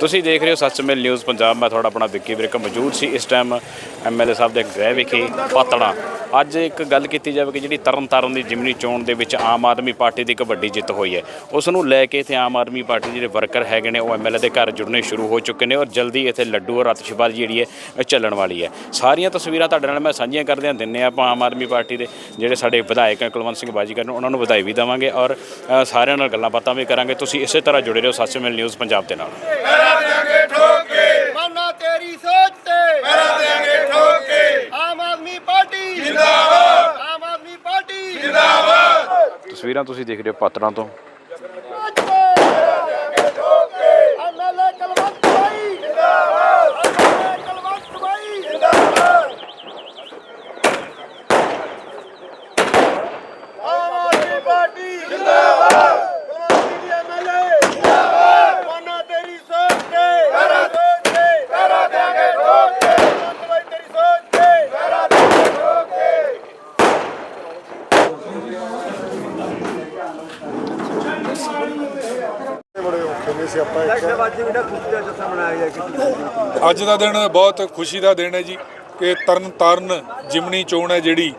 ਤੁਸੀਂ ਦੇਖ ਰਹੇ ਹੋ ਸੱਚਮੇਲ ਨਿਊਜ਼ ਪੰਜਾਬ। ਮੈਂ ਤੁਹਾਡਾ ਆਪਣਾ ਵਿੱਕੀ ਵਿਰਕ ਮੌਜੂਦ ਸੀ। ਇਸ ਟਾਈਮ ਐਮਐਲਏ ਸਾਹਿਬ ਦੇ ਗ੍ਰਹਿ ਵਿਖੇ ਪਾਤੜਾ। ਅੱਜ ਇੱਕ ਗੱਲ ਕੀਤੀ ਜਾਵੇ ਕਿ ਜਿਹੜੀ ਤਰਨਤਾਰਨ ਦੀ ਜਿਮਨੀ ਚੋਣ ਦੇ ਵਿੱਚ ਆਮ ਆਦਮੀ ਪਾਰਟੀ ਦੀ ਇੱਕ ਵੱਡੀ ਜਿੱਤ ਹੋਈ ਹੈ। ਉਸ ਨੂੰ ਲੈ ਕੇ ਇੱਥੇ ਆਮ ਆਦਮੀ ਪਾਰਟੀ ਦੇ ਜਿਹੜੇ ਵਰਕਰ ਹੈਗੇ ਨੇ, ਉਹ ਐਮਐਲਏ ਦੇ ਘਰ ਜੁੜਨੇ ਸ਼ੁਰੂ ਹੋ ਚੁੱਕੇ ਨੇ ਔਰ ਜਲਦੀ ਇੱਥੇ ਲੱਡੂ ਔਰ ਅਤਿਸ਼ਬਾਜ਼ੀ ਜਿਹੜੀ ਹੈ ਚੱਲਣ ਵਾਲੀ ਹੈ। ਸਾਰੀਆਂ ਤਸਵੀਰਾਂ ਤੁਹਾਡੇ ਨਾਲ ਮੈਂ ਸਾਂਝੀਆਂ ਕਰਦਿਆਂ ਦਿੰਨੇ ਆਪਾਂ ਆਮ ਆਦਮੀ ਪਾਰਟੀ ਦੇ ਜਿਹੜੇ ਸਾਡੇ ਵਿਧਾਇਕ ਹੈ ਕੁਲਵੰਤ ਸਿੰਘ ਬਾਜੀਕਰ ਨੂੰ, ਉਹਨਾਂ ਨੂੰ ਵਧਾਈ ਵੀ ਦੇਵਾਂਗੇ ਔਰ ਸਾਰਿਆਂ ਨਾਲ ਗੱਲਾਂ ਬਾਤਾਂ ਵੀ ਕਰਾਂਗੇ। ਤੁਸੀਂ ਇਸੇ ਤਰ੍ਹਾਂ ਜੁੜੇ ਰਹੋ ਸੱਚਮੇਲ ਨਿਊਜ਼ ਪੰਜਾਬ ਦੇ ਨਾਲ। ਮਾਨਾ ਤੇਰੀ ਸੋਚ ਤੇ। ਕਰਾ ਦੇਾਂਗੇ ਠੋਕ ਕੇ ਆਮ ਆਦਮੀ ਪਾਰਟੀ। ਜਿੰਦਾਬਾਦ। ਆਮ ਆਦਮੀ ਪਾਰਟੀ। ਜਿੰਦਾਬਾਦ। ਤਸਵੀਰਾਂ ਤੁਸੀਂ ਦੇਖ ਰਹੇ ਹੋ ਪਾਤੜਾਂ ਤੋਂ ਐਮਐਲਏ ਕਲਵੰਤ ਭਾਈ ਜਿੰਦਾਬਾਦ ਐਮਐਲਏ ਕਲਵੰਤ ਭਾਈ ਜਿੰਦਾਬਾਦ ਆਮ ਆਦਮੀ ਪਾਰਟੀ ਜਿੰਦਾਬਾਦ ਕਲਵੰਤ ਦੀ ਐਮਐਲਏ ਜਿੰਦਾਬਾਦ ਮਾਨਾ ਤੇਰੀ ਸੋਚ ਤੇ ਕਰਾ ਸੋਚ ਤੇ ਕਰਾ ਦੇਾਂਗੇ ਠੋਕ ਕੇ ਕਲਵੰਤ ਭਾਈ ਤੇਰੀ ਸੋਚ ਤੇ ਕਰਾ ਦੇਾਂਗੇ ਠੋਕ ਕੇ ਅੱਜ ਦਾ ਦਿਨ ਬਹੁਤ ਖੁਸ਼ੀ ਦਾ ਦਿਨ ਹੈ ਜੀ ਕਿ ਤਰਨ ਤਾਰਨ ਜਿਮਣੀ ਚੋਣ ਹੈ ਜਿਹੜੀ।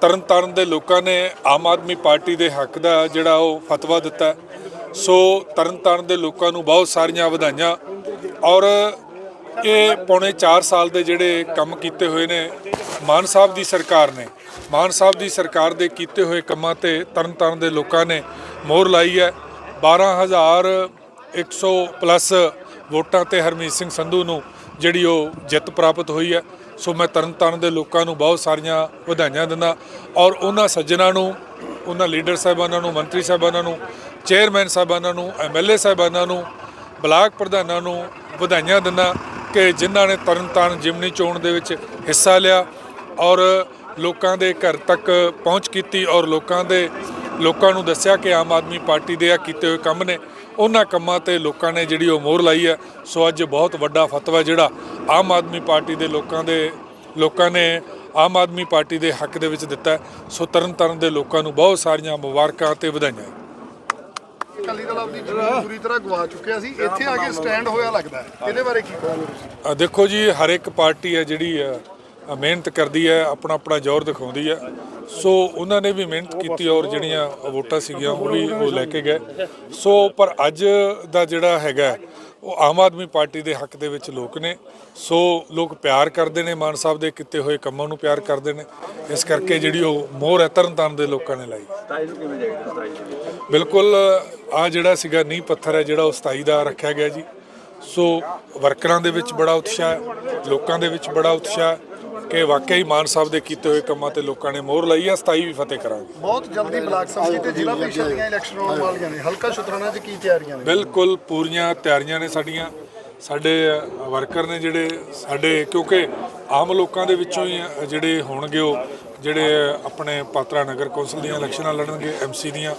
ਤਰਨ ਤਾਰਨ ਦੇ ਲੋਕਾਂ ਨੇ ਆਮ ਆਦਮੀ ਪਾਰਟੀ ਦੇ ਹੱਕ ਦਾ ਜਿਹੜਾ ਉਹ ਫਤਵਾ ਦਿੱਤਾ। ਸੋ ਤਰਨ ਤਾਰਨ ਦੇ ਲੋਕਾਂ ਨੂੰ ਬਹੁਤ ਸਾਰੀਆਂ ਵਧਾਈਆਂ। ਔਰ ਇਹ ਪੌਣੇ 4 ਸਾਲ ਦੇ ਜਿਹੜੇ ਕੰਮ ਕੀਤੇ ਹੋਏ ਨੇ ਮਾਨ ਸਾਹਿਬ ਦੀ ਸਰਕਾਰ ਨੇ। ਮਾਨ ਸਾਹਿਬ ਦੀ ਸਰਕਾਰ ਦੇ ਕੀਤੇ ਹੋਏ ਕੰਮਾਂ ਤੇ ਤਰਨ ਤਾਰਨ ਦੇ ਲੋਕਾਂ ਨੇ ਮੋਹਰ ਲਾਈ ਹੈ। 12100 ਪਲੱਸ ਵੋਟਾਂ ਤੇ ਹਰਮੀਤ ਸਿੰਘ ਸੰਧੂ ਨੂੰ ਜਿਹੜੀ ਉਹ ਜਿੱਤ ਪ੍ਰਾਪਤ ਹੋਈ ਹੈ। ਸੋ ਮੈਂ ਤਰਨਤਾਰਨ ਦੇ ਲੋਕਾਂ ਨੂੰ ਬਹੁਤ ਸਾਰੀਆਂ ਵਧਾਈਆਂ ਦਿੰਦਾ ਔਰ ਉਹਨਾਂ ਸੱਜਣਾ ਨੂੰ, ਉਹਨਾਂ ਲੀਡਰ ਸਾਹਿਬਾਨਾਂ ਨੂੰ, ਮੰਤਰੀ ਸਾਹਿਬਾਨਾਂ ਨੂੰ, ਚੇਅਰਮੈਨ ਸਾਹਿਬਾਨਾਂ ਨੂੰ ਐਮਐਲਏ ਸਾਹਿਬਾਨਾਂ ਨੂੰ, ਬਲਾਕ ਪ੍ਰਧਾਨਾਂ ਨੂੰ ਵਧਾਈਆਂ ਦਿੰਦਾ ਕਿ ਜਿਨ੍ਹਾਂ ਨੇ ਤਰਨਤਾਰਨ ਜਿਮਨੀ ਚੋਣ ਦੇ ਵਿੱਚ ਹਿੱਸਾ ਲਿਆ ਔਰ ਲੋਕਾਂ ਦੇ ਘਰ ਤੱਕ ਪਹੁੰਚ ਕੀਤੀ ਔਰ ਲੋਕਾਂ ਦੇ ਲੋਕਾਂ ਨੂੰ ਦੱਸਿਆ ਕਿ ਆਮ ਆਦਮੀ ਪਾਰਟੀ ਦੇ ਆ ਕੀਤੇ ਹੋਏ ਕੰਮ ਨੇ। ਉਹਨਾਂ ਕੰਮਾਂ ਤੇ ਲੋਕਾਂ ਨੇ ਜਿਹੜੀ ਉਹ ਮੋਹਰ ਲਾਈ ਹੈ। ਸੋ ਅੱਜ ਬਹੁਤ ਵੱਡਾ ਫਤਵਾ ਜਿਹੜਾ ਆਮ ਆਦਮੀ ਪਾਰਟੀ ਦੇ ਲੋਕਾਂ ਦੇ ਲੋਕਾਂ ਨੇ ਆਮ ਆਦਮੀ ਪਾਰਟੀ ਦੇ ਹੱਕ ਦੇ ਵਿੱਚ ਦਿੱਤਾ। ਸੋ ਤਰਨ ਤਾਰਨ ਦੇ ਲੋਕਾਂ ਨੂੰ ਬਹੁਤ ਸਾਰੀਆਂ ਮੁਬਾਰਕਾਂ ਤੇ ਵਧਾਈਆਂ। ਅਕਾਲੀ ਦਲ ਆਪਣੀ ਜ਼ਮੀਨ ਪੂਰੀ ਤਰ੍ਹਾਂ ਗਵਾ ਚੁੱਕਿਆ ਸੀ। ਇੱਥੇ ਆ ਕੇ ਸਟੈਂਡ ਹੋਇਆ ਲੱਗਦਾ ਹੈ। ਇਹਦੇ ਬਾਰੇ ਕੀ ਕਹੋਗੇ ਤੁਸੀਂ? ਦੇਖੋ ਜੀ ਹਰ ਇੱਕ ਪਾਰਟੀ ਹੈ ਜਿਹੜੀ ਮਿਹਨਤ ਕਰਦੀ ਹੈ ਆਪਣਾ ਆਪਣਾ ਜ਼ੋਰ ਦਿਖਾਉਂਦੀ ਹੈ। ਸੋ ਉਹਨਾਂ ਨੇ ਵੀ ਮਿਹਨਤ ਕੀਤੀ ਔਰ ਜਿਹੜੀਆਂ ਵੋਟਾਂ ਸੀਗੀਆਂ ਉਹ ਵੀ ਉਹ ਲੈ ਕੇ ਗਏ। ਸੋ ਪਰ ਅੱਜ ਦਾ ਜਿਹੜਾ ਹੈਗਾ ਉਹ ਆਮ ਆਦਮੀ ਪਾਰਟੀ ਦੇ ਹੱਕ ਦੇ ਵਿੱਚ ਲੋਕ ਨੇ। ਸੋ ਲੋਕ ਪਿਆਰ ਕਰਦੇ ਨੇ ਮਾਨ ਸਾਹਿਬ ਦੇ ਕੀਤੇ ਹੋਏ ਕੰਮਾਂ ਨੂੰ ਪਿਆਰ ਕਰਦੇ ਨੇ। ਇਸ ਕਰਕੇ ਜਿਹੜੀ ਉਹ ਮੋਹਰ ਹੈ ਤਰਨਤਾਰਨ ਦੇ ਲੋਕਾਂ ਨੇ ਲਾਈ। ਬਿਲਕੁਲ ਆ ਜਿਹੜਾ ਸੀਗਾ ਨੀਂਹ ਪੱਥਰ ਹੈ ਜਿਹੜਾ ਉਹ 27 ਦਾ ਰੱਖਿਆ ਗਿਆ ਜੀ। ਸੋ ਵਰਕਰਾਂ ਦੇ ਵਿੱਚ ਬੜਾ ਉਤਸ਼ਾਹ ਲੋਕਾਂ ਦੇ ਵਿੱਚ ਬੜਾ ਉਤਸ਼ਾਹ ਕਿ ਵਾਕਈ ਮਾਨ ਸਾਹਿਬ ਦੇ ਕੀਤੇ ਹੋਏ ਕੰਮਾਂ ਤੇ ਲੋਕਾਂ ਨੇ ਮੋਹਰ ਲਾਈ ਹੈ 27 ਵੀ ਫਤਿਹ ਕਰਾਂਗੇ। ਬਹੁਤ ਜਲਦੀ ਬਲਾਕ ਸੰਮਤੀ ਤੇ ਜ਼ਿਲ੍ਹਾ ਪ੍ਰੀਸ਼ਦ ਦੀਆਂ ਇਲੈਕਸ਼ਨ ਆਉਣ ਵਾਲੀਆਂ ਨੇ। ਹਲਕਾ ਸ਼ੁਤਰਾਣਾ 'ਚ ਕੀ ਤਿਆਰੀਆਂ ਨੇ? ਬਿਲਕੁਲ ਪੂਰੀਆਂ ਤਿਆਰੀਆਂ ਨੇ ਸਾਡੀਆਂ। ਸਾਡੇ ਵਰਕਰ ਨੇ ਜਿਹੜੇ ਸਾਡੇ ਕਿਉਂਕਿ ਆਮ ਲੋਕਾਂ ਦੇ ਵਿੱਚੋਂ ਹੀ ਜਿਹੜੇ ਹੋਣਗੇ ਉਹ ਜਿਹੜੇ ਆਪਣੇ ਪਾਤਰਾ ਨਗਰ ਕੌਂਸਲ ਦੀਆਂ ਇਲੈਕਸ਼ਨਾਂ ਲੜਨਗੇ ਐਮਸੀ ਦੀਆਂ।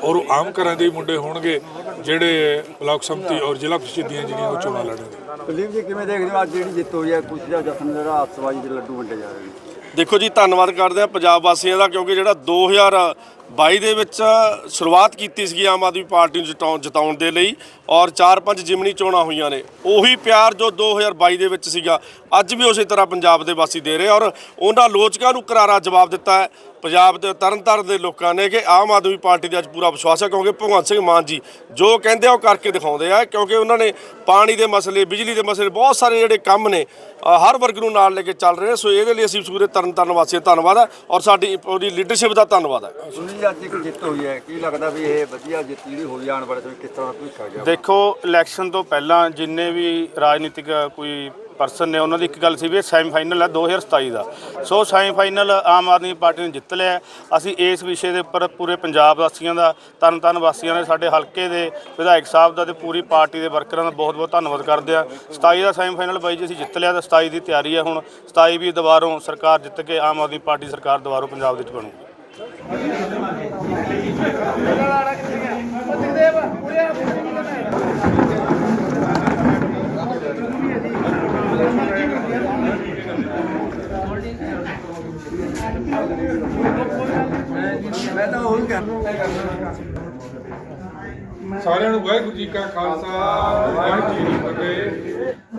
ਔਰ ਉਹ ਆਮ ਘਰਾਂ ਦੇ ਮੁੰਡੇ ਹੋਣਗੇ ਜਿਹੜੇ ਬਲਾਕ ਸੰਮਤੀ ਔਰ ਜ਼ਿਲ੍ਹਾ ਪ੍ਰੀਸ਼ਦ ਦੀਆਂ ਜਿਹੜੀਆਂ ਉਹ ਚੋਣਾਂ ਲੜਨਗੇ। ਕੁਲਦੀਪ ਜੀ ਕਿਵੇਂ ਦੇਖਦੇ ਹੋ ਅੱਜ ਜਿਹੜੀ ਜਿੱਤ ਹੋਈ ਹੈ ਕੁਛ ਦਾ ਜਸ਼ਨ ਜਿਹੜਾ ਹੱਥਵਾਜੀ ਦੇ ਲੱਡੂ ਵੰਡੇ ਜਾ ਰਹੇ ਨੇ? ਦੇਖੋ ਜੀ ਧੰਨਵਾਦ ਕਰਦੇ ਆ ਪੰਜਾਬ ਵਾਸੀਆਂ ਦਾ ਕਿਉਂਕਿ ਜਿਹੜਾ 2022 ਦੇ ਵਿੱਚ ਸ਼ੁਰੂਆਤ ਕੀਤੀ ਸੀਗੀ ਆਮ ਆਦਮੀ ਪਾਰਟੀ ਨੂੰ ਜਿਤਾਉਣ ਜਿਤਾਉਣ ਦੇ ਲਈ ਔਰ 4-5 ਜਿਮਨੀ ਚੋਣਾਂ ਹੋਈਆਂ ਨੇ। ਉਹੀ ਪਿਆਰ ਜੋ 2022 ਦੇ ਵਿੱਚ ਸੀਗਾ, ਅੱਜ ਵੀ ਉਸੇ ਤਰ੍ਹਾਂ ਪੰਜਾਬ ਦੇ ਵਾਸੀ ਦੇ ਰਹੇ ਔਰ ਉਹਨਾਂ ਲੋਚਕਾਂ ਨੂੰ ਕਰਾਰਾ ਜਵਾਬ ਦਿੱਤਾ ਹੈ। ਪੰਜਾਬ ਦੇ ਤਰਨਤਾਰਨ ਦੇ ਲੋਕਾਂ ਨੇ ਕਿ ਆਮ ਆਦਮੀ ਪਾਰਟੀ ਦੇ ਅੱਜ ਪੂਰਾ ਵਿਸ਼ਵਾਸ ਹੈ ਕਿਉਂਕਿ ਭਗਵੰਤ ਸਿੰਘ ਮਾਨ ਜੀ ਜੋ ਕਹਿੰਦੇ ਆ ਉਹ ਕਰਕੇ ਦਿਖਾਉਂਦੇ ਆ ਕਿਉਂਕਿ ਉਹਨਾਂ ਨੇ ਪਾਣੀ ਦੇ ਮਸਲੇ, ਬਿਜਲੀ ਦੇ ਮਸਲੇ ਬਹੁਤ ਸਾਰੇ ਜਿਹੜੇ ਕੰਮ ਨੇ ਹਰ ਵਰਗ ਨੂੰ ਨਾਲ ਲੈ ਕੇ ਚੱਲ ਰਹੇ ਸੋ ਇਹਦੇ ਲਈ ਅਸੀਂ ਪੂਰੇ ਤਰਨਤਾਰਨ ਵਾਸੀਆਂ ਦਾ ਧੰਨਵਾਦ ਹੈ ਔਰ ਸਾਡੀ ਪੂਰੀ ਲੀਡਰਸ਼ਿਪ ਦਾ ਧੰਨਵਾਦ ਹੈ। ਸੁਣੀ ਜੀ ਜਿੱਤ ਹੋਈ ਹੈ? ਕੀ ਲੱਗਦਾ ਵੀ ਇਹ ਵਧੀਆ ਜਿੱਤ ਜਿਹੜੀ ਹੋਈ ਆਉਣ ਵਾਲੇ ਸਮੇਂ ਕਿਸ ਤਰ੍ਹਾਂ ਭਵਿੱਖ ਆ ਗਿਆ ਦੇਖੋ ਇਲੈਕਸ਼ਨ ਤੋਂ ਪਹਿਲਾਂ ਜਿੰਨੇ ਵੀ ਰਾਜਨੀਤਿਕ ਕੋਈ ਪਰਸਨ ਨੇ, ਉਹਨਾਂ ਦੀ ਇੱਕ ਗੱਲ ਸੀ ਵੀ ਇਹ ਸੈਮੀਫਾਈਨਲ ਹੈ 2027 ਦਾ। ਸੋ ਸੈਮੀਫਾਈਨਲ ਆਮ ਆਦਮੀ ਪਾਰਟੀ ਨੇ ਜਿੱਤ ਲਿਆ। ਅਸੀਂ ਇਸ ਵਿਸ਼ੇ ਦੇ ਉੱਪਰ ਪੂਰੇ ਪੰਜਾਬ ਵਾਸੀਆਂ ਦਾ, ਤਰਨਤਾਰਨ ਵਾਸੀਆਂ ਨੇ ਸਾਡੇ ਹਲਕੇ ਦੇ ਵਿਧਾਇਕ ਸਾਹਿਬ ਦਾ ਤੇ ਪੂਰੀ ਪਾਰਟੀ ਦੇ ਵਰਕਰਾਂ ਦਾ ਬਹੁਤ ਬਹੁਤ ਧੰਨਵਾਦ ਕਰਦੇ ਆ 27 ਦਾ ਸੈਮੀਫਾਈਨਲ ਬਾਈ ਜੀ, ਅਸੀਂ ਜਿੱਤ ਲਿਆ ਤਾਂ 27 ਦੀ ਤਿਆਰੀ ਹੈ ਹੁਣ। 27 ਵੀ ਦੁਬਾਰੋਂ ਸਰਕਾਰ ਜਿੱਤ ਕੇ ਆਮ ਆਦਮੀ ਪਾਰਟੀ ਸਰਕਾਰ ਦੁਬਾਰੋਂ ਪੰਜਾਬ ਦੇ ਵਿੱਚ ਬਣੂਗੀ। ਸਾਰਿਆਂ ਨੂੰ ਵਾਹਿਗੁਰੂ ਜੀ ਕਾ ਖਾਲਸਾ ਵਾਹਿਗੁਰੂ ਜੀ ਕੀ ਫਤਿਹ।